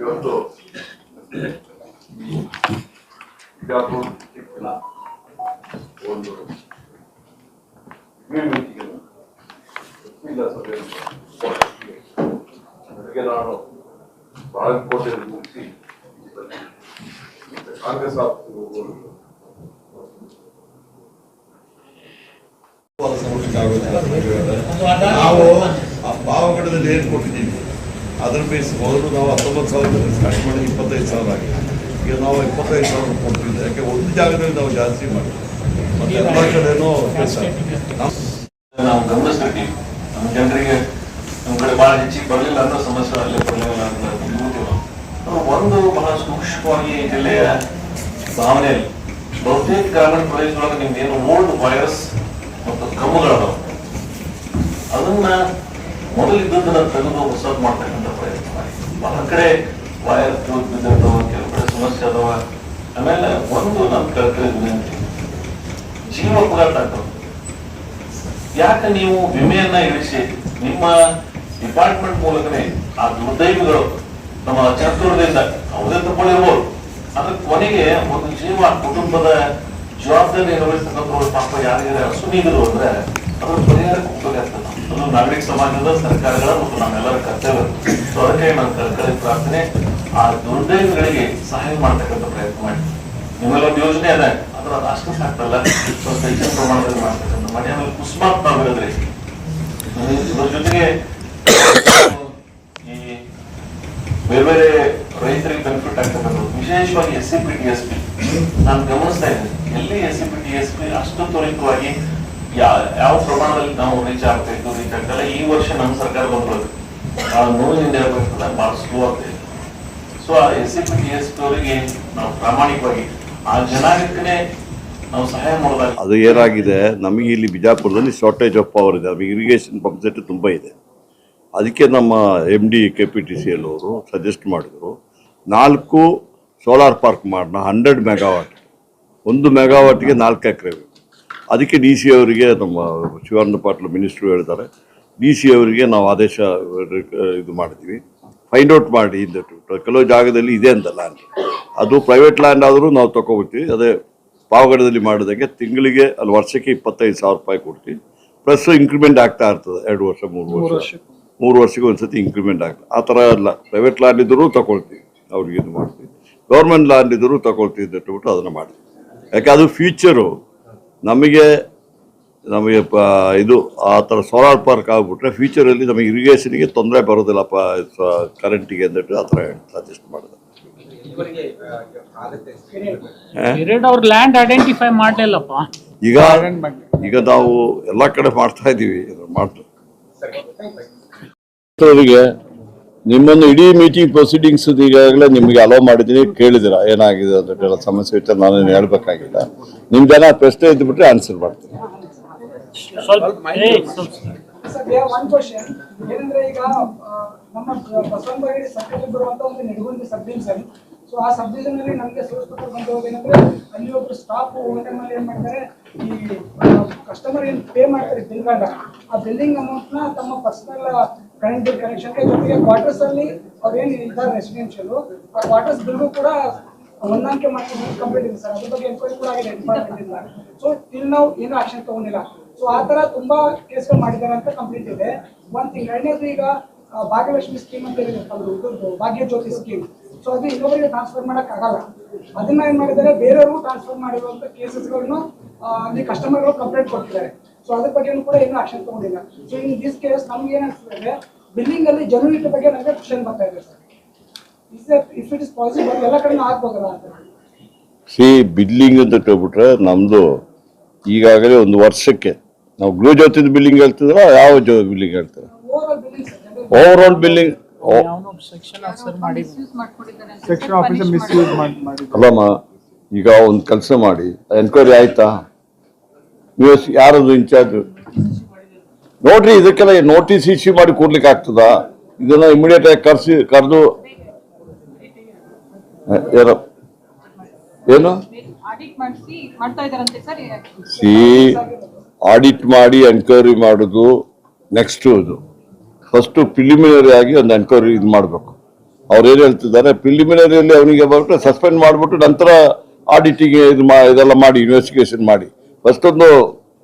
ಇವತ್ತು ಬಿಜಾಪುರ ಒಂದು ಅದಕ್ಕೆ ನಾನು ಬಾಗಲಕೋಟೆಯಲ್ಲಿ ಮುಗಿಸಿ ಕಾಂಗ್ರೆಸ್ ಆಫೀಸ್ಗೆ ಹೋಗೋದು. ನಾವು ಆ ಪಾವಗಡದಲ್ಲಿ ಏನ್ ಕೊಟ್ಟಿದ್ದೀವಿ ಅದ್ರ ಬೇಸ್ ಮೊದಲು ನಾವು ಹತ್ತೊಂಬತ್ತು ಸಾವಿರ ಸ್ಟಾರ್ಟ್ ಮಾಡಿ ಇಪ್ಪತ್ತೈದು ಸಾವಿರ ಆಗಿದೆ. ಈಗ ನಾವು ಇಪ್ಪತ್ತೈದು ಸಾವಿರ ಕೊಡ್ತಿದ್ದೆ ಯಾಕೆ ಒಂದು ಜಾಗದಲ್ಲಿ ನಾವು ಜಾಸ್ತಿ ಮಾಡಿ ಕಡೆನೋ ಕೆಲಸ ನಾವು ಗಮನಿಸ್ತೀವಿ. ನಮ್ಮ ಜನರಿಗೆ ನಮ್ಮ ಕಡೆ ಬಹಳ ಹೆಚ್ಚಿಗೆ ಬರಲಿಲ್ಲ ಅನ್ನೋ ಸಮಸ್ಯೆ ಅಲ್ಲೇ ಬರಲಿಲ್ಲ. ನಾವು. ಒಂದು ಬಹಳ ಸೂಕ್ಷ್ಮವಾಗಿ ಜಿಲ್ಲೆಯ ಭಾವನೆಯಲ್ಲಿ ಬಹುತೇಕ ಗ್ರಾಮೀಣ ಪ್ರದೇಶದೊಳಗೆ ನಿಮ್ದು ಏನು ಓಲ್ಡ್ ವೈರಸ್ ಮತ್ತು ಕಮ್ಮುಗಳದಾವ. ಅದನ್ನ ಮೊದಲಿದ್ದದನ್ನ ತೆಗೆದು ಹೊಸ ಮಾಡ್ತಾರೆ. ಬಹಳ ಕಡೆ ವೈರ್ ತೂತ್ ಬಿದ್ದಿರ್ತಾವ ಕೆಲವು ಕಡೆ ಸಮಸ್ಯೆ ಅದಾವ. ಆಮೇಲೆ ಒಂದು ಕಳ್ಕಳಿ ವಿನಂತಿ ಜೀವ ಅಪಘಾತ ಆಗ್ತಾವ ಯಾಕೆ ನೀವು ವಿಮೆಯನ್ನ ಇಳಿಸಿ ನಿಮ್ಮ ಡಿಪಾರ್ಟ್ಮೆಂಟ್ ಮೂಲಕನೇ ಆ ದುರ್ದೈವಗಳು ನಮ್ಮ ಚತುರ್ದಿಂದ ಅವರೇ ತಗೊಳ್ಳಿರ್ಬೋದು ಅದ್ರ ಕೊನೆಗೆ ಒಂದು ಜೀವ ಕುಟುಂಬದ ಜವಾಬ್ದಾರಿ ನಿರ್ವಹಿಸ್ತಕ್ಕಂಥ ಪಾಪ ಯಾರಿಗಾರ ಸುನಿದ್ರು ಅಂದ್ರೆ ಅದ್ರ ಪರಿಹಾರ ಕೊಡ್ಬೇಕಾಗ್ತದೆ ಅದು ನಾಗರಿಕ ಸಮಾಜದ ಸರ್ಕಾರಗಳ ಮತ್ತು ನಮ್ಮೆಲ್ಲರ ಕರ್ತವ್ಯ. ಸೊ ಅದಕ್ಕೆ ನಾನು ಕಳ್ಕಳಿ ಪ್ರಾರ್ಥನೆ, ಆ ದುರ್ದೈವಗಳಿಗೆ ಸಹಾಯ ಮಾಡ್ತಕ್ಕಂಥ ಪ್ರಯತ್ನ ಮಾಡಿ. ನಿಮ್ಮೆಲ್ಲ ಒಂದು ಯೋಜನೆ ಅದ ಅದ್ರ ಅದು ಅಷ್ಟು ಸಾಕ್ತಲ್ಲ ಸ್ವಲ್ಪ ಹೆಚ್ಚಿನ ಪ್ರಮಾಣದಲ್ಲಿ ಮಾಡ್ತಕ್ಕಂಥ ಮಾಡಿ. ಆಮೇಲೆ ಕುಸ್ಮಾತ್ ನಾವು ಇದ್ರ ಜೊತೆಗೆ, ಈ ಬೇರೆ ಬೇರೆ ರೈತರಿಗೆ ಬೆನಿಫಿಟ್ ಆಗ್ತಕ್ಕಂಥದ್ದು. ವಿಶೇಷವಾಗಿ S C P T S P ನಾನು ಗಮನಿಸ್ತಾ ಇದ್ದೀನಿ. ಎಲ್ಲಿ S C P T S P ಅಷ್ಟು ತ್ವರಿತವಾಗಿ ಯಾವ ಪ್ರಮಾಣದಲ್ಲಿ ನಾವು ರೀಚ್ ಆಗ್ಬೇಕು ರೀಚ್ ಆಗ್ತಲ್ಲ, ಈ ವರ್ಷ ನಮ್ಮ ಸರ್ಕಾರ ಬಂದ್ಬಿಡುತ್ತೆ. ಬಹಳ ನೋವಿನಿಂದ ಹೇಳ್ಬೇಕಲ್ಲ ಬಹಳ ಸ್ಲೋ ಆಗ್ತದೆ ಸೊ ಆ S C P T S ಅವರಿಗೆ ನಾವು ಪ್ರಾಮಾಣಿಕವಾಗಿ, ಆ ಜನಾಂಗಕ್ಕೆ ನಾವು ಸಹಾಯ ಅದು ಏನಾಗಿದೆ, ನಮಗೆ ಇಲ್ಲಿ ಬಿಜಾಪುರದಲ್ಲಿ ಶಾರ್ಟೇಜ್ ಆಫ್ ಪವರ್ ಇದೆ. ನಮಗೆ ಇರಿಗೇಷನ್ ಪಂಪ್ ಸೆಟ್ ತುಂಬ ಇದೆ. ಅದಕ್ಕೆ ನಮ್ಮ M D K P T C L ಅವರು ಸಜೆಸ್ಟ್ ಮಾಡಿದರು, ನಾಲ್ಕು ಸೋಲಾರ್ ಪಾರ್ಕ್ ಮಾಡೋಣ ಹಂಡ್ರೆಡ್ ಮೆಗಾವಾಟ್ ಒಂದು ಮೆಗಾವಾಟ್ಗೆ ನಾಲ್ಕು ಎಕರೆ ಅದಕ್ಕೆ ಡಿ ಸಿ ಅವರಿಗೆ ನಮ್ಮ ಶಿವಾನಂದ ಪಾಟೀಲ್ ಮಿನಿಸ್ಟ್ರು ಹೇಳ್ತಾರೆ. ಡಿ ಸಿ ಅವರಿಗೆ ನಾವು ಆದೇಶ ಇದು ಮಾಡ್ತೀವಿ ಫೈಂಡ್ ಔಟ್ ಮಾಡಿ ಇದು ಕೆಲವು ಜಾಗದಲ್ಲಿ ಇದೆ ಅಂತ ಲ್ಯಾಂಡ್ ಅದು ಪ್ರೈವೇಟ್ ಲ್ಯಾಂಡ್ ಆದರೂ ನಾವು ತಗೋಬಿಡ್ತೀವಿ ಅದೇ ಪಾವಗಡದಲ್ಲಿ ಮಾಡಿದಂಗೆ ತಿಂಗಳಿಗೆ ಅಲ್ಲಿ ವರ್ಷಕ್ಕೆ ಇಪ್ಪತ್ತೈದು ಸಾವಿರ ರೂಪಾಯಿ ಕೊಡ್ತೀವಿ. ಪ್ಲಸ್ ಇಂಕ್ರಿಮೆಂಟ್ ಆಗ್ತಾ ಇರ್ತದೆ. ಎರಡು ವರ್ಷ ಮೂರು ವರ್ಷ. ಮೂರು ವರ್ಷಕ್ಕೆ. ಒಂದ್ಸತಿ ಇಂಕ್ರಿಮೆಂಟ್ ಆಗ್ತದೆ. ಆ ಥರ ಅಲ್ಲ. ಪ್ರೈವೇಟ್ ಲ್ಯಾಂಡ್ ಇದ್ದರೂ ತಗೊಳ್ತೀವಿ. ಅವ್ರಿಗೆ ಇದು ಮಾಡ್ತೀವಿ. ಗೌರ್ಮೆಂಟ್ ಲ್ಯಾಂಡ್ ಇದ್ದರೂ ತಗೊಳ್ತೀವಿ ಅಂತ ಇಟ್ಬಿಟ್ಟು ಅದನ್ನು ಮಾಡ್ತೀವಿ ಯಾಕೆ? ಅದು ಫ್ಯೂಚರು ನಮಗೆ ನಮಗೆ ಪ ಇದು ಆ ಥರ ಸೋಲಾರ್ ಪಾರ್ಕ್ ಆಗಿಬಿಟ್ರೆ ಫ್ಯೂಚರಲ್ಲಿ ನಮಗೆ ಇರಿಗೇಷನ್ಗೆ ತೊಂದರೆ ಬರೋದಿಲ್ಲಪ್ಪ ಕರೆಂಟಿಗೆ ಅಂದ್ಬಿಟ್ಟು ಆ ಥರ ಸಜೆಸ್ಟ್ ಮಾಡಿದೆ. ಲ್ಯಾಂಡ್ ಐಡೆಂಟಿಫೈ ಮಾಡ್ಲಿಲ್ಲಪ್ಪ. ಈಗ ಈಗ ನಾವು ಎಲ್ಲ ಕಡೆ ಮಾಡ್ತಾ ಇದ್ದೀವಿ ಮಾಡ್ತೀವಿ ಅವರಿಗೆ ನಿಮ್ಮನ್ನು ಇಡೀ ಮೀಟಿಂಗ್ ಪ್ರೊಸೀಡಿಂಗ್ಸ್ ಈಗಾಗಲೇ ನಿಮಗೆ ಅಲೋ ಮಾಡಿದ್ದೀನಿ. ಕೇಳಿದಿರ ಏನಾಗಿದೆ ಅಂತ ಎಲ್ಲ ಸಮಸ್ಯೆ ಇತ್ತು ನಾನೇನು ಹೇಳ್ಬೇಕಾಗಿಲ್ಲ. ನಿಮ್ದೇನ ಪ್ರಶ್ನೆ ಇದ್ಬಿಟ್ರೆ ಆನ್ಸರ್ ಮಾಡ್ತೀನಿ. ಸೊ ಆ ಸಬ್ ಡಿವಿಷನ್ ಅಲ್ಲಿ ನಮಗೆ ಏನಂದ್ರೆ ಅಲ್ಲಿ ಒಬ್ರು ಸ್ಟಾಫ್ ಅಲ್ಲಿ ಏನ್ ಮಾಡ್ತಾರೆ ಈ ಕಸ್ಟಮರ್ ಏನ್ ಪೇ ಮಾಡ್ತಾರೆ ಬಿಲ್ಗಾಗ ಆ ಬಿಲ್ಲಿಂಗ್ ಅಮೌಂಟ್ನ ತಮ್ಮ ಪರ್ಸನಲ್ ಕರೆಂಟ್ ಬಿಲ್ ಕನೆಕ್ಷನ್ ಜೊತೆಗೆ ಕ್ವಾರ್ಟರ್ಸ್ ಅಲ್ಲಿ ಅವ್ರು ಏನ್ ಇದ್ದಾರೆ ರೆಸಿಡೆನ್ಷಿಯಲ್ ಆ ಕ್ವಾರ್ಟರ್ಸ್ ಬಿಲ್ಗೂ ಕೂಡ ಹೊಂದಾಣಿಕೆ ಮಾಡಿ ಕಂಪ್ಲೀಟ್ ಇದೆ ಸರ್. ಅದ್ರ ಬಗ್ಗೆ ಎನ್ಕ್ವೈರಿ ಕೂಡ ಆಗಿದೆ ಡಿಪಾರ್ಟ್ಮೆಂಟ್ ಸೊ ಇಲ್ಲಿ ನಾವು ಏನು ಆಕ್ಷನ್ ತಗೊಂಡಿಲ್ಲ. ಸೊ ಆ ತರ ತುಂಬಾ ಕೇಸ್ಗಳು ಮಾಡಿದ್ದಾರೆ ಅಂತ ಕಂಪ್ಲೀಟ್ ಇದೆ. ಒಂದ್ ತಿಂಗ್ ಎರಡನೇದು ಈಗ ಭಾಗ್ಯಲಕ್ಷ್ಮಿ ಸ್ಕೀಮ್ ಅಂತ ಅದ್ರದ್ದು ಇದ್ರದ್ದು ಭಾಗ್ಯ ಜ್ಯೋತಿ ಸ್ಕೀಮ್ ಸೊ ಅದು ಇನ್ನೊಬ್ಬರಿಗೆ ಟ್ರಾನ್ಸ್ಫರ್ ಮಾಡಕ್ ಆಗಲ್ಲ ಅದನ್ನ ಏನ್ ಮಾಡಿದ್ದಾರೆ ಬೇರೆಯವರು ಟ್ರಾನ್ಸ್ಫರ್ ಮಾಡಿರುವಂತ ಕೇಸಸ್ಗಳನ್ನು ಅಲ್ಲಿ ಕಸ್ಟಮರ್ಗಳು ಕಂಪ್ಲೇಂಟ್ ಕೊಟ್ಟಿದ್ದಾರೆ. ಸೊ ಅದ್ರ ಬಗ್ಗೆನೂ ಕೂಡ ಏನು ಆಕ್ಷನ್ ತಗೊಂಡಿಲ್ಲ. ಸೊ ಇನ್ ದಿಸ್ ಕೇಸ್ ನಮ್ಗೆ ಏನಾಗ್ತದೆ ಬಿಲ್ಲಿಂಗ್ ಅಲ್ಲಿ ಜನರೇಟರ್ ಬಗ್ಗೆ ನನಗೆ ಕ್ವಶನ್ ಬರ್ತಾ ಇದೆ sir. If it is possible ಎಲ್ಲ ಕಡೆ ಆಗ್ಬೋದಲ್ಲ ಅಂತ. ಸಿ ಬಿಲ್ಲಿಂಗ್ ಅಂತ ಹೇಳ್ಬಿಟ್ರೆ ನಮ್ಮದು ಈಗಾಗಲೇ ಒಂದು ವರ್ಷಕ್ಕೆ ನಾವು ಗ್ಲೂ ಜ್ಯೋತಿ ಬಿಲ್ಲಿಂಗ್ ಹೇಳ್ತಿದ್ರ ಯಾವ ಜೋ ಬಿಲ್ಲಿಂಗ್ ಹೇಳ್ತಾರೆ? Over billing sir over all billing ಯಾವನೋ ಸೆಕ್ಷನ್ ಆಫೀಸರ್ ಮಾಡಿ ಸೆಕ್ಷನ್ ಆಫೀಸರ್ ಮಿಸ್ಯೂಸ್ ಮಾಡಿ ಅಲ್ಲಮ್ಮ ಈಗ ಒಂದು ಕೆಲಸ ಮಾಡಿ ಎನ್ಕ್ವೈರಿ ಆಯ್ತಾ? ನೀವು ಯಾರದು ಇನ್ಚಾರ್ಜ್ ನೋಡ್ರಿ ಇದಕ್ಕೆಲ್ಲ ನೋಟಿಸ್ ಇಶ್ಯೂ ಮಾಡಿ ಕೊಡ್ಲಿಕ್ಕೆ ಆಗ್ತದ? ಇದನ್ನ ಇಮಿಡಿಯೇಟ್ ಆಗಿ ಕರ್ಸಿ ಕರೆದು. ಏನು? ಸಿ ಆಡಿಟ್ ಮಾಡಿ ಎನ್ಕ್ವೈರಿ ಮಾಡುದು ನೆಕ್ಸ್ಟ್ ಇದು. ಫಸ್ಟ್ ಪ್ರಿಲಿಮಿನರಿ ಆಗಿ ಒಂದು ಎನ್ಕ್ವೈರಿ ಇದು ಮಾಡಬೇಕು. ಅವ್ರು ಏನ್ ಹೇಳ್ತಿದ್ದಾರೆ? ಪ್ರಿಲಿಮಿನರಿಯಲ್ಲಿ ಅವನಿಗೆ ಬರ್ಬಿಟ್ಟು ಸಸ್ಪೆಂಡ್ ಮಾಡಿಬಿಟ್ಟು ನಂತರ ಆಡಿಟಿಗೆ ಇದು ಮಾ ಇದೆಲ್ಲ ಮಾಡಿ ಇನ್ವೆಸ್ಟಿಗೇಷನ್ ಮಾಡಿ. ಫಸ್ಟ್ ಒಂದು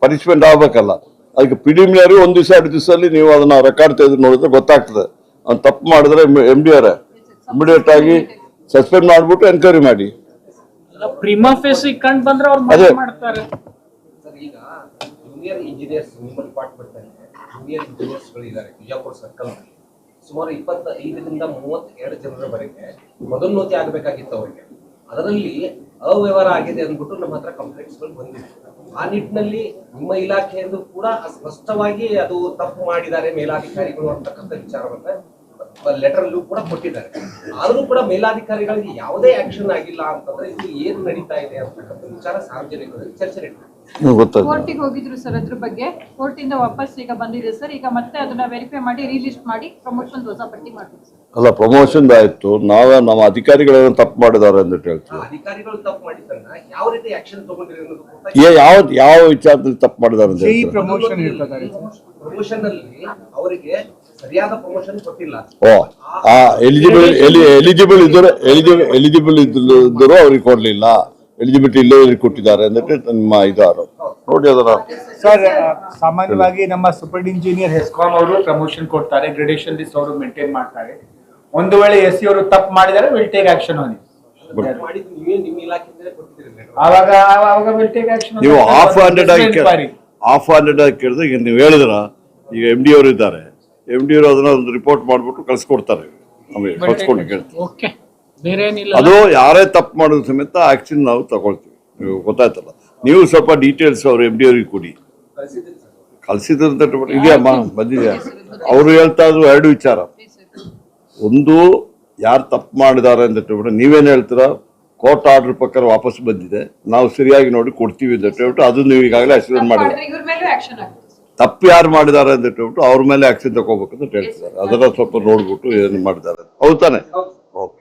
ಪನಿಷ್ಮೆಂಟ್ ಆಗ್ಬೇಕಲ್ಲ. ಅದಕ್ಕೆ ಪ್ರಿಲಿಮಿನರಿ ಒಂದು ದಿವಸ ಎರಡು ದಿವಸದಲ್ಲಿ ನೀವು ಅದನ್ನ ರೆಕಾರ್ಡ್ ತೆಗೆದು ನೋಡಿದ್ರೆ ಗೊತ್ತಾಗ್ತದೆ. ಅವ್ನು ತಪ್ಪು ಮಾಡಿದ್ರೆ ಎಂ ಡಿ ಅವರೇ ಇಮಿಡಿಯೇಟ್ ಆಗಿ ಸಸ್ಪೆಂಡ್ ಮಾಡಿಬಿಟ್ಟು ಎನ್ಕ್ವೈರಿ ಮಾಡಿ. ಪ್ರಿಮಾ ಫೇಸ್ ಕಂಡು ಬಂದ್ರೆ ಅವ್ರು ಅದೇ. ಮಾಡ್ತಾರೆ. ಸರ್ ಈಗ ಜೂನಿಯರ್ ಇಂಜಿನಿಯರ್ಸ್ ಡಿಪಾರ್ಟ್ಮೆಂಟ್ ಜೂನಿಯರ್ ಇಂಜಿನಿಯರ್ಸ್ಗಳು ಇದ್ದಾರೆ ಬಿಜಾಪುರ ಸರ್ಕಲ್ ಸುಮಾರು ಇಪ್ಪತ್ತೈದರಿಂದ ಮೂವತ್ತೆರಡು ಜನರವರೆಗೆ ಪದೋನ್ನತಿ ಆಗಬೇಕಾಗಿತ್ತು ಅವರಿಗೆ. ಅದರಲ್ಲಿ ಅವ್ಯವಹಾರ ಆಗಿದೆ ಅಂದ್ಬಿಟ್ಟು ನಮ್ಮ ಹತ್ರ ಕಂಪ್ಲೇಂಟ್ಸ್ಗಳು ಬಂದಿದೆ ಆ ನಿಟ್ಟಿನಲ್ಲಿ ನಿಮ್ಮ ಇಲಾಖೆಯಲ್ಲೂ ಕೂಡ ಸ್ಪಷ್ಟವಾಗಿ ಅದು ತಪ್ಪು ಮಾಡಿದ್ದಾರೆ ಮೇಲಾಧಿಕಾರಿಗಳು ಅಂತಕ್ಕಂಥ ವಿಚಾರವನ್ನ ಲೆಟರ್ ಕೂಡ ಕೊಟ್ಟಿದ್ದಾರೆ. ಆದರೂ ಕೂಡ ಮೇಲಾಧಿಕಾರಿಗಳಿಗೆ ಯಾವುದೇ ಆಕ್ಷನ್ ಆಗಿಲ್ಲ ಅಂತಂದ್ರೆ ಇದು ಏನು ನಡೀತಾ ಇದೆ ಅಂತಕ್ಕಂಥ ವಿಚಾರ ಸಾರ್ವಜನಿಕರಲ್ಲಿ ಚರ್ಚೆ ನಡೀತಾ ಇದೆ. ನಿಮ್ಗೆ ಗೊತ್ತಾಗ್ತದೆ ಕೋರ್ಟಿಗೆ ಹೋಗಿದ್ರು ಸರ್ ಅದ್ರ ಬಗ್ಗೆ. ಕೋರ್ಟ್ ಇಂದ ವಾಪಸ್ ಈಗ ಬಂದಿದೆ ಸರ್ ಈಗ ಮತ್ತೆ ಅದನ್ನ ವೆರಿಫೈ ಮಾಡಿ ರಿಲೀಸ್ ಮಾಡಿ ಪ್ರಮೋಷನ್ ಹೊಸ ಪಟ್ಟಿ ಮಾಡ್ತೀವಿ ಸರ್ ಅಲ್ಲ ಪ್ರಮೋಷನ್ ಆಯ್ತು. ನಾವೇ ನಮ್ಮ ಅಧಿಕಾರಿಗಳೇನೋ ತಪ್ಪು ಮಾಡಿದ್ದಾರೆ ಅಂತ ಹೇಳ್ತೀವಿ. ಅಧಿಕಾರಿಗಳು ತಪ್ಪು ಮಾಡಿದ್ದಾರೆ ಯಾವ ರೀತಿ ಆಕ್ಷನ್ ತಗೊಂಡಿರೋ ಅನ್ನೋದು ಯಾವ ಯಾವ ವಿಚಾರದಲ್ಲಿ ತಪ್ಪು ಮಾಡಿದ್ದಾರೆ ಅಂತ? ಪ್ರಮೋಷನ್ ಪ್ರಮೋಷನ್ ಅಲ್ಲಿ ಅವರಿಗೆ ಓ ಆ ಎಲಿಜಿಬಲ್ ಎಲಿಜಿಬಲ್ ಇದ್ದರು ಎಲಿಜಿಬಲ್ ಎಲಿಜಿಬಲ್ ಇದ್ದರು ಅವ್ರಿಗೆ ಕೊಡ್ಲಿಲ್ಲ. ಎಲಿಜಿಬಿಲಿಟಿ ಇಲ್ಲೇ ಕೊಟ್ಟಿದ್ದಾರೆ ಅಂದ್ಬಿಟ್ಟು ನಿಮ್ಮ ಇದು ಆರೋಪ. ನೋಡಿ ಅದರ ಸರ್ ಸಾಮಾನ್ಯವಾಗಿ ನಮ್ಮ ಸೂಪರ್ ಇಂಜಿನಿಯರ್ ಹೆಸ್ಕಾಮ್ ಅವರು ಪ್ರಮೋಷನ್ ಕೊಡ್ತಾರೆ ಗ್ರೇಡೇಷನ್ ಲಿಸ್ಟ್ ಅವರು ಮೇಂಟೈನ್ ಮಾಡ್ತಾರೆ. ಒಂದು ವೇಳೆ ಎಸ್ ಸಿ ಅವರು ತಪ್ಪು ಮಾಡಿದರೆ ವಿಲ್ ಟೇಕ್ ಆಕ್ಷನ್ ಆನ್. ಆವಾಗ ಆವಾಗ ವಿಲ್ ಟೇಕ್ ಆಕ್ಷನ್ ನೀವು ಹಾಫ್ ಹಂಡ್ರೆಡ್ ಆಗಿ ಆಫ್ ಹಂಡ್ರೆಡ್ ಆಗಿ ಕೇಳಿದ್ರೆ ಈಗ ನೀವು ಹೇಳಿದ್ರ ಈಗ ಎಂ ಡಿ ಅವರು ಇದ್ದಾರೆ. ಎಂ ಡಿ ಅವರು ಅದನ್ನ ಒಂದು ರಿಪೋರ್ಟ್ ಮಾಡ್ಬಿಟ್ಟು ಕಳ್ಸಿಕೊಡ್ತಾರೆ. ನಮಗೆ ಕಳ್ಸ್ಕೊಂಡು ಕೇಳ್ತೀವಿ ಓಕೆ ಬೇರೆ ಏನಿಲ್ಲ ಅದು ಯಾರೇ ತಪ್ಪು ಮಾಡೋದು ಸಮೇತ ಆಕ್ಷನ್ ನಾವು ತಗೊಳ್ತೀವಿ. ನೀವು ಗೊತ್ತಾಯ್ತಲ್ಲ. ನೀವು ಸ್ವಲ್ಪ ಡೀಟೇಲ್ಸ್ ಅವ್ರು ಎಂ ಡಿ ಅವ್ರಿಗೆ ಕೊಡಿ. ಕಳ್ಸಿದ್ರಂತ ಇದೆಯಮ್ಮ? ಬಂದಿದೆಯಾ? ಅವರು ಹೇಳ್ತಾ ಇದ್ರು ಎರಡು ವಿಚಾರ. ಒಂದು ಯಾರು ತಪ್ಪು ಮಾಡಿದ್ದಾರೆ ಅಂತ ಹೇಳ್ಬಿಟ್ಟು ನೀವೇನು ಹೇಳ್ತೀರಾ? ಕೋರ್ಟ್ ಆರ್ಡರ್ ಪ್ರಕಾರ ವಾಪಸ್ ಬಂದಿದೆ. ನಾವು ಸರಿಯಾಗಿ ನೋಡಿ ಕೊಡ್ತೀವಿ ಅಂತ ಹೇಳ್ಬಿಟ್ಟು ಅದು ನೀವು ಈಗಾಗಲೇ ಆಕ್ಸಿಡೆಂಟ್ ಮಾಡಿದ್ರೆ ತಪ್ಪು ಯಾರು ಮಾಡಿದ್ದಾರೆ ಅಂತ ಹೇಳ್ಬಿಟ್ಟು ಅವ್ರ ಮೇಲೆ ಆಕ್ಷನ್ ತಗೋಬೇಕು ಅಂತ ಹೇಳ್ತಿದ್ದಾರೆ. ಅದನ್ನ ಸ್ವಲ್ಪ ನೋಡ್ಬಿಟ್ಟು ಏನು ಮಾಡಿದ್ದಾರೆ ಹೌದು ತಾನೆ? ಓಕೆ.